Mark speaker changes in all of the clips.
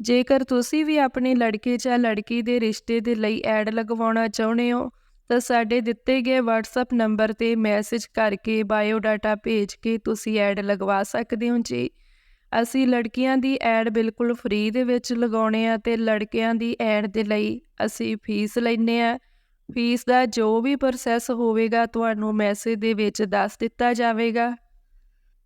Speaker 1: ਜੇਕਰ ਤੁਸੀਂ ਵੀ ਆਪਣੇ ਲੜਕੇ ਜਾਂ ਲੜਕੀ ਦੇ ਰਿਸ਼ਤੇ ਦੇ ਲਈ ਐਡ ਲਗਵਾਉਣਾ ਚਾਹੁੰਦੇ ਹੋ, ਤਾਂ ਸਾਡੇ ਦਿੱਤੇ ਗਏ WhatsApp ਨੰਬਰ ਤੇ ਮੈਸੇਜ ਕਰਕੇ ਬਾਇਓਡਾਟਾ ਭੇਜ ਕੇ ਤੁਸੀਂ ਐਡ ਲਗਵਾ ਸਕਦੇ ਹੋ ਜੀ। ਅਸੀਂ ਲੜਕੀਆਂ ਦੀ ਐਡ ਬਿਲਕੁਲ ਫ੍ਰੀ ਦੇ ਵਿੱਚ ਲਗਾਉਣੇ ਆ ਤੇ ਲੜਕਿਆਂ ਦੀ ਐਡ ਦੇ ਲਈ ਅਸੀਂ ਫੀਸ ਲੈਨੇ ਆ। ਫੀਸ ਦਾ ਜੋ ਵੀ ਪ੍ਰੋਸੈਸ ਹੋਵੇਗਾ, ਤੁਹਾਨੂੰ ਮੈਸੇਜ ਦੇ ਵਿੱਚ ਦੱਸ ਦਿੱਤਾ ਜਾਵੇਗਾ।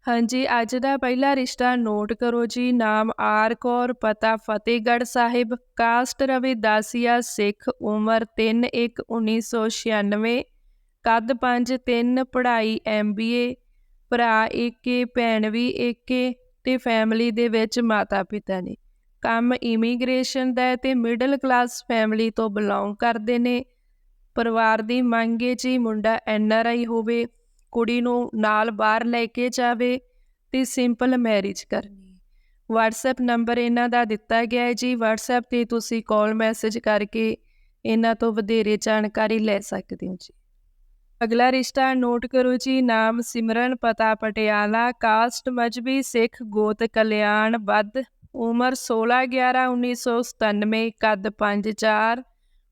Speaker 1: ਹਾਂਜੀ, ਅੱਜ ਦਾ ਪਹਿਲਾ ਰਿਸ਼ਤਾ ਨੋਟ ਕਰੋ ਜੀ। ਨਾਮ ਆਰ ਕੌਰ, ਪਤਾ ਫਤਿਹਗੜ੍ਹ ਸਾਹਿਬ, ਕਾਸਟ ਰਵੀ ਰਵਿਦਾਸੀਆ ਸਿੱਖ, ਉਮਰ 3/1/1996 ਕੱਦ 5/3 ਪੜ੍ਹਾਈ ਐਮਬੀਏ ਭਰਾ ਏਕੇ, ਭੈਣ ਵੀ ਏਕੇ ਤੇ ਫੈਮਿਲੀ ਦੇ ਵਿੱਚ ਮਾਤਾ ਪਿਤਾ ਨੇ। ਕੰਮ ਇਮੀਗ੍ਰੇਸ਼ਨ ਦਾ ਹੈ ਤੇ ਮਿਡਲ ਕਲਾਸ ਫੈਮਿਲੀ ਤੋਂ ਬਿਲੋਂਗ ਕਰਦੇ ਨੇ। ਪਰਿਵਾਰ ਦੀ ਮੰਗ ਹੈ ਜੀ ਮੁੰਡਾ ਐਨਆਰਆਈ ਹੋਵੇ। ਕੁੜੀ ਨੂੰ ਨਾਲ ਬਾਹਰ ਲੈ ਕੇ ਜਾਵੇ ਤੇ ਸਿੰਪਲ ਮੈਰਿਜ ਕਰਨੀ WhatsApp ਨੰਬਰ ਇਹਨਾਂ ਦਾ ਦਿੱਤਾ ਗਿਆ ਹੈ ਜੀ। WhatsApp ਤੇ ਤੁਸੀਂ ਕਾਲ ਮੈਸੇਜ ਕਰਕੇ ਇਹਨਾਂ ਤੋਂ ਵਧੇਰੇ ਜਾਣਕਾਰੀ ਲੈ ਸਕਦੇ ਹੋ ਜੀ। ਅਗਲਾ ਰਿਸ਼ਤਾ ਨੋਟ ਕਰੋ ਜੀ। ਨਾਮ ਸਿਮਰਨ, ਪਤਾ ਪਟਿਆਲਾ ਕਾਸਟ ਮਜਬੀ, ਸਿੱਖ, ਗੋਤ ਕਲਿਆਣ, ਵੱਧ ਉਮਰ 16 11 1997 ਕੱਦ 5 4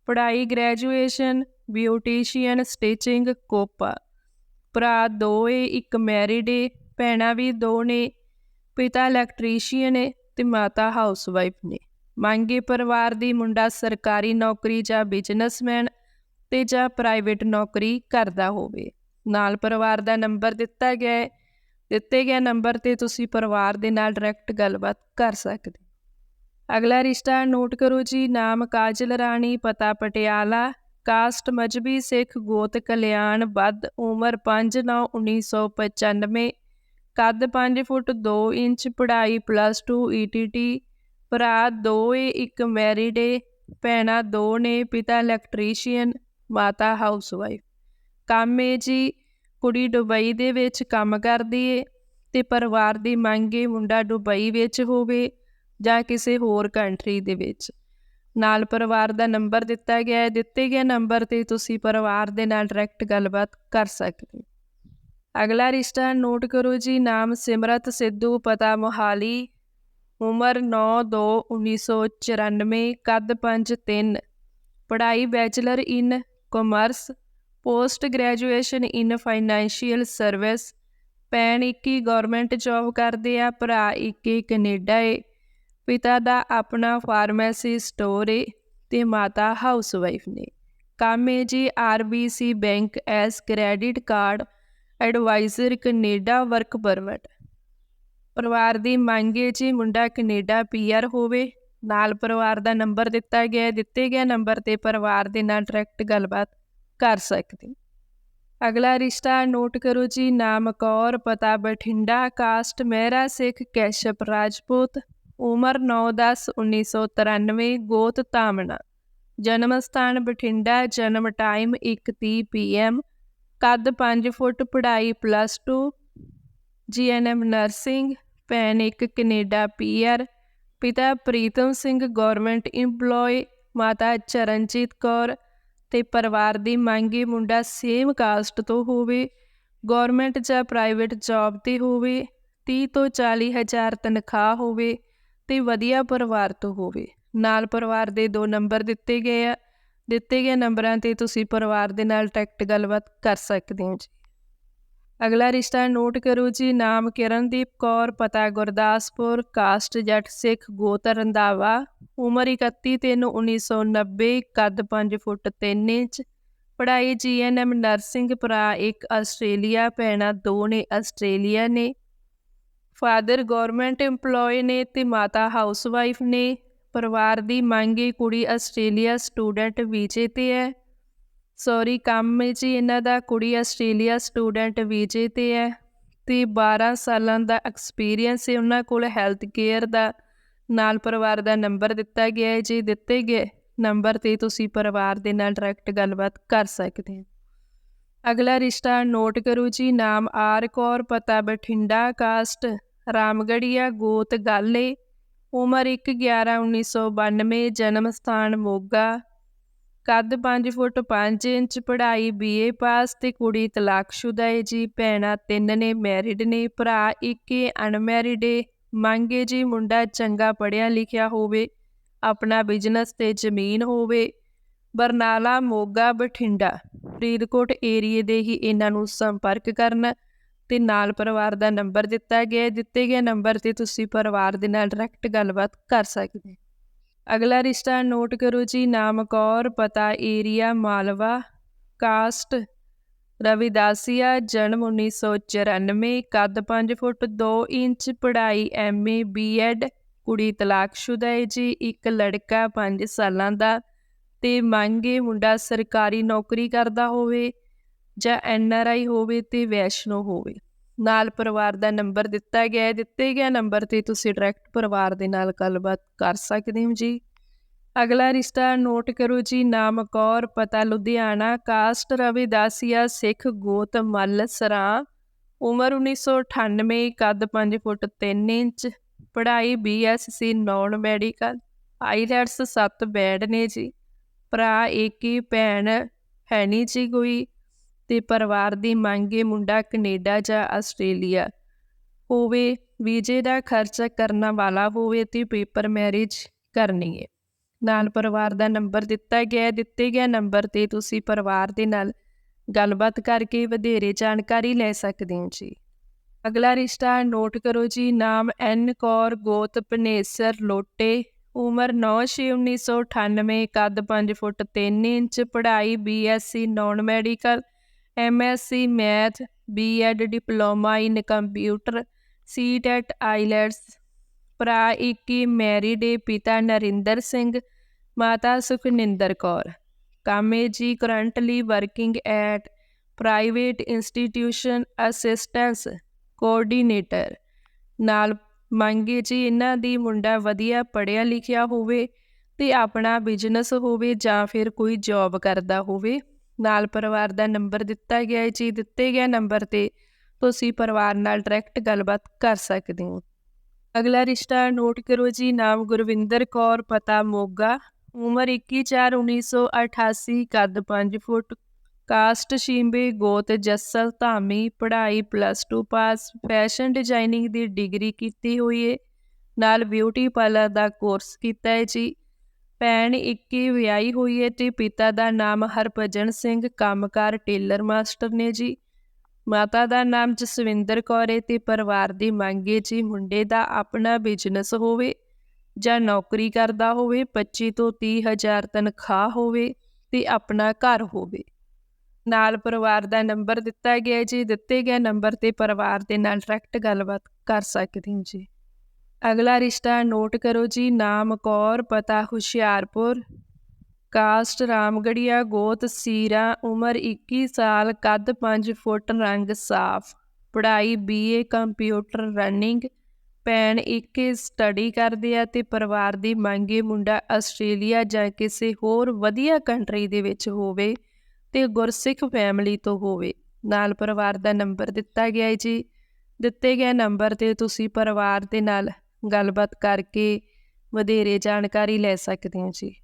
Speaker 1: ਪੜ੍ਹਾਈ ਗ੍ਰੈਜੂਏਸ਼ਨ ਬਿਊਟੀਸ਼ੀਅਨ ਸਟਿਚਿੰਗ ਕੋਪਾ। ਭਰਾ ਦੋ ਏ, ਇੱਕ ਮੈਰਿਡ ਏ, ਭੈਣਾਂ ਵੀ ਦੋ ਨੇ, ਪਿਤਾ ਇਲੈਕਟ੍ਰੀਸ਼ੀਅਨ ਏ ਤੇ ਮਾਤਾ ਹਾਊਸਵਾਈਫ ਨੇ। ਮੰਗੇ ਪਰਿਵਾਰ ਦੀ ਮੁੰਡਾ ਸਰਕਾਰੀ ਨੌਕਰੀ ਜਾਂ ਬਿਜ਼ਨਸਮੈਨ ਤੇ ਜਾਂ ਪ੍ਰਾਈਵੇਟ ਨੌਕਰੀ ਕਰਦਾ ਹੋਵੇ। ਨਾਲ ਪਰਿਵਾਰ ਦਾ ਨੰਬਰ ਦਿੱਤਾ ਗਿਆ ਹੈ ਦਿੱਤੇ ਗਏ ਨੰਬਰ ਤੇ ਤੁਸੀਂ ਪਰਿਵਾਰ ਦੇ ਨਾਲ ਡਾਇਰੈਕਟ ਗੱਲਬਾਤ ਕਰ ਸਕਦੇ ਅਗਲਾ ਰਿਸ਼ਤਾ ਨੋਟ ਕਰੋ ਜੀ, ਨਾਮ ਕਾਜਲ ਰਾਣੀ, ਪਤਾ ਪਟਿਆਲਾ। ਕਾਸਟ ਮਜਬੀ, ਸਿੱਖ, ਗੋਤ, ਕਲਿਆਣ, ਵੱਧ ਉਮਰ 5/9/1995 ਕੱਦ 5 ਫੁੱਟ 2 ਇੰਚ, ਪੜ੍ਹਾਈ ਪਲੱਸ 2 ਈਟੀਟੀ ਭਰਾ 2 ਏ, ਇੱਕ ਮੈਰਿਡ ਏ। ਭੈਣਾਂ 2 ਨੇ, ਪਿਤਾ ਇਲੈਕਟ੍ਰੀਸ਼ੀਅਨ ਮਾਤਾ ਹਾਊਸਵਾਈਫ ਕੰਮ ਏ ਜੀ, ਕੁੜੀ ਦੁਬਈ ਦੇ ਵਿੱਚ ਕੰਮ ਕਰਦੀ ਏ ਤੇ ਪਰਿਵਾਰ ਦੀ ਮੰਗ ਏ ਮੁੰਡਾ ਦੁਬਈ ਵਿੱਚ ਹੋਵੇ ਜਾਂ ਕਿਸੇ ਹੋਰ ਕੰਟਰੀ ਦੇ ਵਿੱਚ। ਨਾਲ ਪਰਿਵਾਰ ਦਾ ਨੰਬਰ ਦਿੱਤਾ ਗਿਆ ਹੈ। ਦਿੱਤੇ ਗਏ ਨੰਬਰ ਤੇ ਤੁਸੀਂ ਪਰਿਵਾਰ ਦੇ ਨਾਲ ਡਾਇਰੈਕਟ ਗੱਲਬਾਤ ਕਰ ਸਕਦੇ ਹੋ। ਅਗਲਾ ਰਿਸ਼ਤਾ ਨੋਟ ਕਰੋ ਜੀ। ਨਾਮ ਸਿਮਰਤ ਸਿੱਧੂ, ਪਤਾ ਮੋਹਾਲੀ, ਉਮਰ 9/2/1994 ਕੱਦ 5/3 ਪੜ੍ਹਾਈ bachelor in commerce post graduation in financial service ਭੈਣ ਇੱਕੀ ਗਵਰਨਮੈਂਟ ਜੌਬ ਕਰਦੇ ਆ, ਭਰਾ ਇੱਕੀ ਕੈਨੇਡਾ ਏ। ਪਿਤਾ ਦਾ ਆਪਣਾ ਫਾਰਮੇਸੀ ਸਟੋਰ ਏ ਤੇ ਮਾਤਾ ਹਾਊਸਵਾਈਫ ਨੇ। ਕੰਮ ਏ ਜੀ RBC bank as credit card advisor Canada work permit. ਪਰਿਵਾਰ ਦੀ ਮੰਗ ਏ ਜੀ ਮੁੰਡਾ ਕੈਨੇਡਾ ਪੀਆਰ ਹੋਵੇ। ਨਾਲ ਪਰਿਵਾਰ ਦਾ ਨੰਬਰ ਦਿੱਤਾ ਗਿਆ ਦਿੱਤੇ ਗਿਆ ਨੰਬਰ ਤੇ ਪਰਿਵਾਰ ਦੇ ਨਾਲ ਡਾਇਰੈਕਟ ਗੱਲਬਾਤ ਕਰ ਸਕਦੇ। ਅਗਲਾ ਰਿਸ਼ਤਾ ਨੋਟ ਕਰੋ ਜੀ, ਨਾਮ ਕੌਰ, ਪਤਾ ਬਠਿੰਡਾ, ਕਾਸਟ ਮਹਿਰਾ, ਸਿੱਖ ਕੈਸ਼ਪ ਰਾਜਪੂਤ। ਉਮਰ 9/10/1993 ਗੋਤ ਤਾਮਣਾ ਜਨਮ ਸਥਾਨ ਬਠਿੰਡਾ, ਜਨਮ ਟਾਈਮ 1:30 ਪੀਐਮ ਕੱਦ 5 ਫੁੱਟ, ਪੜ੍ਹਾਈ ਪਲੱਸ 2 ਜੀਐਨਐਮ ਨਰਸਿੰਗ ਭੈਣ ਇੱਕ ਕੈਨੇਡਾ ਪੀਆਰ ਪਿਤਾ ਪ੍ਰੀਤਮ ਸਿੰਘ ਗਵਰਨਮੈਂਟ EMPLOYE ਮਾਤਾ ਚਰਨਜੀਤ ਕੌਰ ਤੇ ਪਰਿਵਾਰ ਦੀ ਮੰਗੀ ਮੁੰਡਾ ਸੇਮ ਕਾਸਟ ਤੋਂ ਹੋਵੇ ਗਵਰਨਮੈਂਟ ਜਾਂ ਪ੍ਰਾਈਵੇਟ ਜੌਬ ਤੇ ਹੋਵੇ 30 ਤੋਂ 40 ਹਜ਼ਾਰ ਤਨਖਾਹ ਹੋਵੇ ਤੇ ਵਧੀਆ ਪਰਿਵਾਰ ਤੋਂ ਹੋਵੇ। ਨਾਲ ਪਰਿਵਾਰ ਦੇ ਦੋ ਨੰਬਰ ਦਿੱਤੇ ਗਏ ਆ। ਦਿੱਤੇ ਗਏ ਨੰਬਰਾਂ ਤੇ ਤੁਸੀਂ ਪਰਿਵਾਰ ਦੇ ਨਾਲ ਟੈਕਟ ਗੱਲਬਾਤ ਕਰ ਸਕਦੇ ਹੋ ਜੀ। ਅਗਲਾ ਰਿਸ਼ਤਾ ਨੋਟ ਕਰੋ ਜੀ। ਨਾਮ ਕਿਰਨਦੀਪ ਕੌਰ, ਪਤਾ ਗੁਰਦਾਸਪੁਰ, ਕਾਸਟ ਜੱਟ ਸਿੱਖ ਗੋਤ ਰੰਧਾਵਾ ਉਮਰ 31 3 1990 ਕੱਦ 5 ਫੁੱਟ 3 ਇੰਚ। ਪੜ੍ਹਾਈ ਜੀਐਨਐਮ ਨਰਸਿੰਗ ਭਰਾ ਇੱਕ ਆਸਟ੍ਰੇਲੀਆ, ਭੈਣਾਂ ਦੋ ਨੇ ਆਸਟ੍ਰੇਲੀਆ ਨੇ। ਫਾਦਰ ਗਵਰਨਮੈਂਟ EMPLOYE ਨੇ ਤੇ ਮਾਤਾ ਹਾਊਸਵਾਈਫ ਨੇ। ਪਰਿਵਾਰ ਦੀ ਮੰਗੇ ਕੁੜੀ ਆਸਟ੍ਰੇਲੀਆ ਸਟੂਡੈਂਟ ਵੀਜ਼ੇ ਤੇ ਹੈ। ਸੌਰੀ, ਕੰਮ ਹੈ ਜੀ ਇਹਨਾਂ ਦਾ, ਕੁੜੀ ਆਸਟ੍ਰੇਲੀਆ ਸਟੂਡੈਂਟ ਵੀਜ਼ੇ ਤੇ ਹੈ। ਤੇ 12 ਸਾਲਾਂ ਦਾ ਐਕਸਪੀਰੀਅੰਸ ਹੈ ਉਹਨਾਂ ਕੋਲ ਹੈਲਥ ਕੇਅਰ ਦਾ। ਨਾਲ ਪਰਿਵਾਰ ਦਾ ਨੰਬਰ ਦਿੱਤਾ ਗਿਆ ਹੈ ਜੀ, ਦਿੱਤੇ ਗਏ। ਨੰਬਰ ਤੇ ਤੁਸੀਂ ਪਰਿਵਾਰ ਦੇ ਨਾਲ ਡਾਇਰੈਕਟ ਗੱਲਬਾਤ ਕਰ ਸਕਦੇ ਹੋ। ਅਗਲਾ ਰਿਸ਼ਤਾ ਨੋਟ ਕਰੋ ਜੀ, ਨਾਮ ਆਰ ਕੌਰ, ਪਤਾ ਬਠਿੰਡਾ, ਕਾਸਟ। ਰਾਮਗੜੀਆ ਗੋਤ ਗਾਲੇ, ਉਮਰ 1 11 1992 ਜਨਮ ਸਥਾਨ ਮੋਗਾ। ਕੱਦ 5 ਫੁੱਟ 5 ਇੰਚ, ਪੜ੍ਹਾਈ ਬੀਏ ਪਾਸ ਤੇ ਕੁੜੀ ਤਲਾਕਸ਼ੁਦਾ ਹੈ ਜੀ। ਭੈਣਾਂ ਤਿੰਨ ਨੇ ਮੈਰਿਡ ਨੇ, ਭਰਾ ਇੱਕ ਏ, ਅਨਮੈਰਿਡ ਏ। ਮੰਗੇ ਜੀ ਮੁੰਡਾ ਚੰਗਾ ਪੜ੍ਹਿਆ ਲਿਖਿਆ ਹੋਵੇ, ਆਪਣਾ ਬਿਜ਼ਨਸ ਤੇ ਜ਼ਮੀਨ ਹੋਵੇ। ਬਰਨਾਲਾ, ਮੋਗਾ, ਬਠਿੰਡਾ, ਫਰੀਦਕੋਟ ਏਰੀਏ ਦੇ ਹੀ ਇਹਨਾਂ ਨੂੰ ਸੰਪਰਕ ਕਰਨ। ਤੇ ਨਾਲ ਪਰਿਵਾਰ ਦਾ ਨੰਬਰ ਦਿੱਤਾ ਗਿਆ ਦਿੱਤੇ ਗਏ ਨੰਬਰ ਤੇ ਤੁਸੀਂ ਪਰਿਵਾਰ ਦੇ ਨਾਲ ਡਾਇਰੈਕਟ ਗੱਲਬਾਤ ਕਰ ਸਕਦੇ ਅਗਲਾ ਰਿਸ਼ਤਾ ਨੋਟ ਕਰੋ ਜੀ। ਨਾਮ ਕੌਰ, ਪਤਾ ਏਰੀਆ ਮਾਲਵਾ ਕਾਸਟ ਰਵਿਦਾਸੀਆ, ਜਨਮ 1994 ਕੱਦ 5 ਫੁੱਟ 2 ਇੰਚ, ਪੜ੍ਹਾਈ ਐਮਏ ਬੀਐਡ ਕੁੜੀ ਤਲਾਕਸ਼ੁਦਾ ਹੈ ਜੀ। ਇੱਕ ਲੜਕਾ 5 ਸਾਲਾਂ ਦਾ ਤੇ ਮੰਗੇ ਮੁੰਡਾ ਸਰਕਾਰੀ ਨੌਕਰੀ ਕਰਦਾ ਹੋਵੇ। ਜਾਂ ਐਨ ਆਰ ਆਈ ਹੋਵੇ ਤੇ ਵੈਸ਼ਨੋ ਹੋਵੇ। ਨਾਲ ਪਰਿਵਾਰ ਦਾ ਨੰਬਰ ਦਿੱਤਾ ਗਿਆ ਹੈ। ਦਿੱਤੇ ਗਿਆ ਨੰਬਰ ਤੇ ਤੁਸੀਂ ਡਾਇਰੈਕਟ ਪਰਿਵਾਰ ਦੇ ਨਾਲ ਗੱਲਬਾਤ ਕਰ ਸਕਦੇ ਹੋ ਜੀ। ਅਗਲਾ ਰਿਸ਼ਤਾ ਨੋਟ ਕਰੋ ਜੀ। ਨਾਮ ਕੌਰ, ਪਤਾ ਲੁਧਿਆਣਾ। ਕਾਸਟ ਰਵਿਦਾਸੀਆ ਸਿੱਖ ਗੋਤ ਮੱਲ ਸਰਾ। ਉਮਰ 1998 ਕੱਦ 5 ਫੁੱਟ 3 ਇੰਚ। ਪੜ੍ਹਾਈ BSc non medical. IELTS 7 band ਨੇ ਜੀ। ਭਰਾ ਏਕੀ, ਭੈਣ ਹੈ ਨਹੀਂ ਜੀ ਕੋਈ। ਤੇ ਪਰਿਵਾਰ ਦੀ ਮੰਗੇ ਮੁੰਡਾ ਕੈਨੇਡਾ ਜਾਂ ਆਸਟ੍ਰੇਲੀਆ। ਹੋਵੇ, ਵੀਜ਼ੇ ਦਾ ਖਰਚਾ ਕਰਨ ਵਾਲਾ ਹੋਵੇ ਤੇ ਪੇਪਰ ਮੈਰਿਜ ਕਰਨੀ ਹੈ ਨਾਲ ਪਰਿਵਾਰ ਦਾ ਨੰਬਰ ਦਿੱਤਾ ਗਿਆ ਦਿੱਤੇ ਗਿਆ ਨੰਬਰ ਤੇ ਤੁਸੀਂ ਪਰਿਵਾਰ ਦੇ ਨਾਲ ਗੱਲਬਾਤ ਕਰਕੇ ਵਧੇਰੇ ਜਾਣਕਾਰੀ ਲੈ ਸਕਦੇ ਹੋ ਜੀ। ਅਗਲਾ ਰਿਸ਼ਤਾ ਨੋਟ ਕਰੋ ਜੀ, ਨਾਮ ਐਨ ਕੌਰ ਗੋਤ ਪਨੇਸਰ ਲੋਟੇ, ਉਮਰ 9/6/1998 ਕੱਦ 5 ਫੁੱਟ 3 ਇੰਚ, ਪੜ੍ਹਾਈ BSc non medical MSc math BEd diploma in computer sit at IELTS ਭਰਾ ਇੱਕ ਹੀ ਮੈਰਿਡ ਪਿਤਾ ਨਰਿੰਦਰ ਸਿੰਘ, ਮਾਤਾ ਸੁਖਨਿੰਦਰ ਕੌਰ। ਕਾਮੇ ਜੀ currently working at private institution assistance coordinator ਨਾਲ ਮੰਗੇ ਜੀ, ਇਹਨਾਂ ਦੀ ਮੁੰਡਾ ਵਧੀਆ ਪੜ੍ਹਿਆ ਲਿਖਿਆ ਹੋਵੇ ਤੇ ਆਪਣਾ ਬਿਜ਼ਨਸ ਹੋਵੇ ਜਾਂ ਫਿਰ ਕੋਈ ਜੌਬ ਕਰਦਾ ਹੋਵੇ। ਨਾਲ ਪਰਿਵਾਰ ਦਾ ਨੰਬਰ ਦਿੱਤਾ ਗਿਆ ਹੈ, ਜੀ ਦਿੱਤੇ ਗਿਆ ਨੰਬਰ ਤੇ ਤੁਸੀਂ ਪਰਿਵਾਰ ਨਾਲ ਡਾਇਰੈਕਟ ਗੱਲਬਾਤ ਕਰ ਸਕਦੇ ਹੋ। ਅਗਲਾ ਰਿਸ਼ਤਾ ਨੋਟ ਕਰੋ ਜੀ, ਨਾਮ ਗੁਰਵਿੰਦਰ ਕੌਰ, ਪਤਾ ਮੋਗਾ, ਉਮਰ 21/4/1988 ਕੱਦ 5 ਫੁੱਟ, ਕਾਸਟ ਸ਼ੀਂਬੇ, ਗੋਤ ਜੱਸਲ, ਧਾਮੀ, ਪੜ੍ਹਾਈ ਪਲੱਸ 2 ਪਾਸ ਫੈਸ਼ਨ ਡਿਜ਼ਾਈਨਿੰਗ ਦੀ ਡਿਗਰੀ ਕੀਤੀ ਹੋਈ ਹੈ। ਨਾਲ ਬਿਊਟੀ ਪਾਰਲਰ ਦਾ ਕੋਰਸ ਕੀਤਾ ਹੈ ਜੀ। ਭੈਣ ਇੱਕੀ ਵਿਆਹੀ ਹੋਈ ਹੈ ਤੇ ਪਿਤਾ ਦਾ ਨਾਮ ਹਰਭਜਨ ਸਿੰਘ, ਕੰਮਕਾਰ ਟੇਲਰ ਮਾਸਟਰ ਨੇ ਜੀ। ਮਾਤਾ ਦਾ ਨਾਮ ਜਸਵਿੰਦਰ ਕੌਰ ਹੈ ਤੇ ਪਰਿਵਾਰ ਦੀ ਮੰਗ ਹੈ ਜੀ ਮੁੰਡੇ ਦਾ ਆਪਣਾ ਬਿਜ਼ਨਸ ਹੋਵੇ ਜਾਂ ਨੌਕਰੀ ਕਰਦਾ ਹੋਵੇ 25 ਤੋਂ 30 ਹਜ਼ਾਰ ਤਨਖਾਹ ਹੋਵੇ ਤੇ ਆਪਣਾ ਘਰ ਹੋਵੇ। ਨਾਲ ਪਰਿਵਾਰ ਦਾ ਨੰਬਰ ਦਿੱਤਾ ਗਿਆ ਜੀ, ਦਿੱਤੇ ਗਏ ਨੰਬਰ ਤੇ ਪਰਿਵਾਰ ਦੇ ਨਾਲ ਡਾਇਰੈਕਟ ਗੱਲਬਾਤ ਕਰ ਸਕਦੇ ਹੋ ਜੀ। ਅਗਲਾ ਰਿਸ਼ਤਾ ਨੋਟ ਕਰੋ ਜੀ, ਨਾਮ ਕੌਰ, ਪਤਾ ਹੁਸ਼ਿਆਰਪੁਰ। ਕਾਸਟ ਰਾਮਗੜੀਆ, ਗੋਤ ਸੀਰਾ, ਉਮਰ 21 ਸਾਲ, ਕੱਦ 5 ਫੁੱਟ, ਰੰਗ ਸਾਫ਼। ਪੜ੍ਹਾਈ ਬੀਏ, ਕੰਪਿਊਟਰ ਰਨਿੰਗ। ਭੈਣ ਇੱਕ ਸਟੱਡੀ ਕਰਦੇ ਆ ਤੇ ਪਰਿਵਾਰ ਦੀ ਮੰਗੇ ਮੁੰਡਾ ਆਸਟ੍ਰੇਲੀਆ ਜਾਂ ਕਿਸੇ ਹੋਰ ਵਧੀਆ ਕੰਟਰੀ ਦੇ ਵਿੱਚ ਹੋਵੇ ਤੇ ਗੁਰਸਿੱਖ ਫੈਮਿਲੀ ਤੋਂ ਹੋਵੇ। ਨਾਲ ਪਰਿਵਾਰ ਦਾ ਨੰਬਰ ਦਿੱਤਾ ਗਿਆ ਹੈ ਜੀ। ਦਿੱਤੇ ਗਏ ਨੰਬਰ ਤੇ ਤੁਸੀਂ ਪਰਿਵਾਰ ਦੇ ਨਾਲ ਗੱਲਬਾਤ ਕਰਕੇ ਵਧੇਰੇ ਜਾਣਕਾਰੀ ਲੈ ਸਕਦੇ ਹੋ ਜੀ।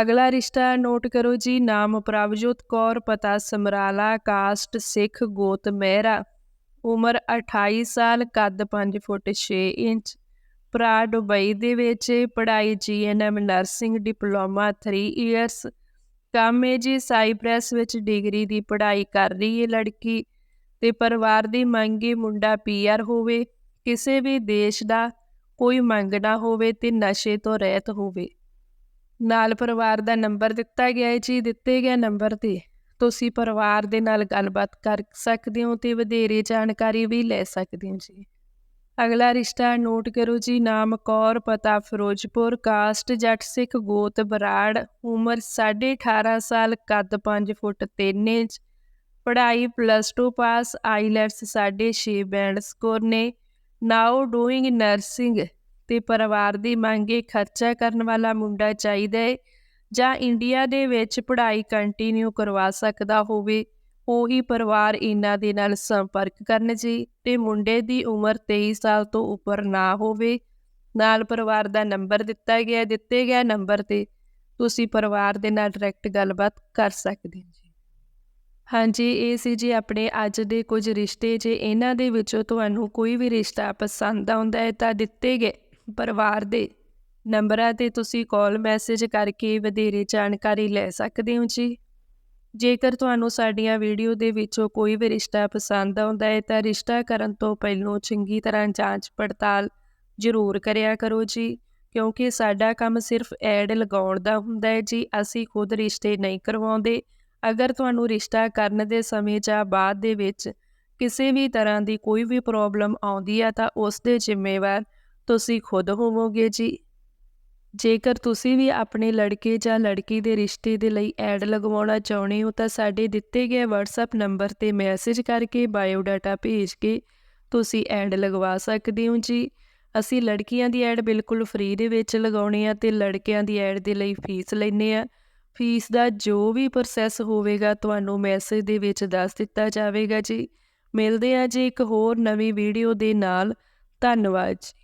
Speaker 1: ਅਗਲਾ ਰਿਸ਼ਤਾ ਨੋਟ ਕਰੋ ਜੀ, ਨਾਮ ਪ੍ਰਭਜੋਤ ਕੌਰ, ਪਤਾ ਸਮਰਾਲਾ ਕਾਸਟ ਸਿੱਖ ਗੋਤ ਮਹਿਰਾ, ਉਮਰ 28 ਸਾਲ, ਕੱਦ 5 ਫੁੱਟ 6 ਇੰਚ, ਭਰਾ ਦੁਬਈ ਦੇ ਵਿੱਚ, ਪੜ੍ਹਾਈ ਜੀਐਨਐਮ ਨਰਸਿੰਗ ਡਿਪਲੋਮਾ 3 ਇਅਰਸ ਕੰਮ ਹੈ ਜੀ ਸਾਈਪ੍ਰੈਸ ਵਿੱਚ ਡਿਗਰੀ ਦੀ ਪੜ੍ਹਾਈ ਕਰ ਰਹੀ ਹੈ ਲੜਕੀ ਤੇ ਪਰਿਵਾਰ ਦੀ ਮੰਗ ਮੰਗੀ ਮੁੰਡਾ ਪੀਆਰ ਹੋਵੇ, ਕਿਸੇ ਵੀ ਦੇਸ਼ ਦਾ ਕੋਈ ਮੰਗ ਨਾ ਹੋਵੇ ਤੇ ਨਸ਼ੇ ਤੋਂ ਰਹਿਤ ਹੋਵੇ। ਨਾਲ ਪਰਿਵਾਰ ਦਾ ਨੰਬਰ ਦਿੱਤਾ ਗਿਆ ਹੈ ਜੀ ਦਿੱਤੇ ਗਿਆ ਨੰਬਰ ਤੇ। ਤੁਸੀਂ ਪਰਿਵਾਰ ਦੇ ਨਾਲ ਗੱਲਬਾਤ ਕਰ ਸਕਦੇ ਹੋ ਤੇ ਵਧੇਰੇ ਜਾਣਕਾਰੀ ਵੀ ਲੈ ਸਕਦੇ ਹੋ, ਜੀ। ਅਗਲਾ ਰਿਸ਼ਤਾ ਨੋਟ ਕਰੋ ਜੀ, ਨਾਮ ਕੌਰ, ਪਤਾ ਫਿਰੋਜ਼ਪੁਰ, ਕਾਸਟ, ਜੱਟ ਸਿੱਖ, ਗੋਤ, ਬਰਾੜ, ਉਮਰ 18.5 ਸਾਲ, ਕੱਦ 5 ਫੁੱਟ 3 ਇੰਚ, ਪੜ੍ਹਾਈ plus 2 pass IELTS 6.5 band score ਨੇ। ਨਾਓ ਡੂਇੰਗ ਨਰਸਿੰਗ ਤੇ ਪਰਿਵਾਰ ਦੀ ਮੰਗੇ ਖਰਚਾ ਕਰਨ ਵਾਲਾ ਮੁੰਡਾ ਚਾਹੀਦਾ ਹੈ ਜਾਂ ਇੰਡੀਆ ਦੇ ਵਿੱਚ ਪੜ੍ਹਾਈ ਕੰਟੀਨਿਊ ਕਰਵਾ ਸਕਦਾ ਹੋਵੇ, ਉਹੀ ਪਰਿਵਾਰ ਇਹਨਾਂ ਦੇ ਨਾਲ ਸੰਪਰਕ ਕਰਨ ਜੀ ਤੇ ਮੁੰਡੇ ਦੀ ਉਮਰ 23 ਸਾਲ ਤੋਂ ਉੱਪਰ ਨਾ ਹੋਵੇ। ਨਾਲ ਪਰਿਵਾਰ ਦਾ ਨੰਬਰ ਦਿੱਤਾ ਗਿਆ, ਦਿੱਤੇ ਗਿਆ ਨੰਬਰ ਤੇ ਤੁਸੀਂ ਪਰਿਵਾਰ ਦੇ ਨਾਲ ਡਾਇਰੈਕਟ ਗੱਲਬਾਤ ਕਰ ਸਕਦੇ ਹੋ। ਹਾਂਜੀ, ਇਹ ਸੀ ਜੀ ਆਪਣੇ ਅੱਜ ਦੇ ਕੁਝ ਰਿਸ਼ਤੇ। ਜੇ ਇਹਨਾਂ ਦੇ ਵਿੱਚੋਂ ਤੁਹਾਨੂੰ ਕੋਈ ਵੀ ਰਿਸ਼ਤਾ ਪਸੰਦ ਆਉਂਦਾ ਹੈ ਤਾਂ ਦਿੱਤੇ ਗਏ ਪਰਿਵਾਰ ਦੇ ਨੰਬਰਾਂ ਤੇ ਤੁਸੀਂ ਕਾਲ ਮੈਸੇਜ ਕਰਕੇ ਵਧੇਰੇ ਜਾਣਕਾਰੀ ਲੈ ਸਕਦੇ ਹੋ ਜੀ। ਜੇਕਰ ਤੁਹਾਨੂੰ ਸਾਡੀਆਂ ਵੀਡੀਓ ਦੇ ਵਿੱਚੋਂ ਕੋਈ ਵੀ ਰਿਸ਼ਤਾ ਪਸੰਦ ਆਉਂਦਾ ਹੈ ਤਾਂ ਰਿਸ਼ਤਾ ਕਰਨ ਤੋਂ ਪਹਿਲਾਂ ਚੰਗੀ ਤਰ੍ਹਾਂ ਜਾਂਚ ਪੜਤਾਲ ਜ਼ਰੂਰ ਕਰਿਆ ਕਰੋ ਜੀ, ਕਿਉਂਕਿ ਸਾਡਾ ਕੰਮ ਸਿਰਫ ਐਡ ਲਗਾਉਣ ਦਾ ਹੁੰਦਾ ਹੈ ਜੀ, ਅਸੀਂ ਖੁਦ ਰਿਸ਼ਤੇ ਨਹੀਂ ਕਰਵਾਉਂਦੇ। ਅਗਰ ਤੁਹਾਨੂੰ ਰਿਸ਼ਤਾ ਕਰਨ ਦੇ ਸਮੇਂ ਜਾਂ ਬਾਅਦ ਦੇ ਵਿੱਚ ਕਿਸੇ ਵੀ ਤਰ੍ਹਾਂ ਦੀ ਕੋਈ ਵੀ ਪ੍ਰੋਬਲਮ ਆਉਂਦੀ ਹੈ ਤਾਂ ਉਸ ਦੇ ਜ਼ਿੰਮੇਵਾਰ ਤੁਸੀਂ ਖੁਦ ਹੋਵੋਗੇ ਜੀ। ਜੇਕਰ ਤੁਸੀਂ ਵੀ ਆਪਣੇ ਲੜਕੇ ਜਾਂ ਲੜਕੀ ਦੇ ਰਿਸ਼ਤੇ ਦੇ ਲਈ ਐਡ ਲਗਵਾਉਣਾ ਚਾਹੁੰਦੇ ਹੋ ਤਾਂ ਸਾਡੇ ਦਿੱਤੇ ਗਏ WhatsApp ਨੰਬਰ ਤੇ ਮੈਸੇਜ ਕਰਕੇ ਬਾਇਓ ਡਾਟਾ ਭੇਜ ਕੇ ਤੁਸੀਂ ਐਡ ਲਗਵਾ ਸਕਦੇ ਹੋ ਜੀ। ਅਸੀਂ ਲੜਕੀਆਂ ਦੀ ਐਡ ਬਿਲਕੁਲ ਫ੍ਰੀ ਦੇ ਵਿੱਚ ਲਗਾਉਣੀ ਆ ਤੇ ਲੜਕਿਆਂ ਦੀ ਐਡ ਦੇ ਲਈ ਫੀਸ ਲੈਨੇ ਆ। ਫੀਸ ਦਾ ਜੋ ਵੀ ਪ੍ਰੋਸੈਸ ਹੋਵੇਗਾ, ਤੁਹਾਨੂੰ ਮੈਸੇਜ ਦੇ ਵਿੱਚ ਦੱਸ ਦਿੱਤਾ ਜਾਵੇਗਾ ਜੀ। ਮਿਲਦੇ ਆ ਜੀ ਇੱਕ ਹੋਰ ਨਵੀਂ ਵੀਡੀਓ ਦੇ ਨਾਲ। ਧੰਨਵਾਦ ਜੀ।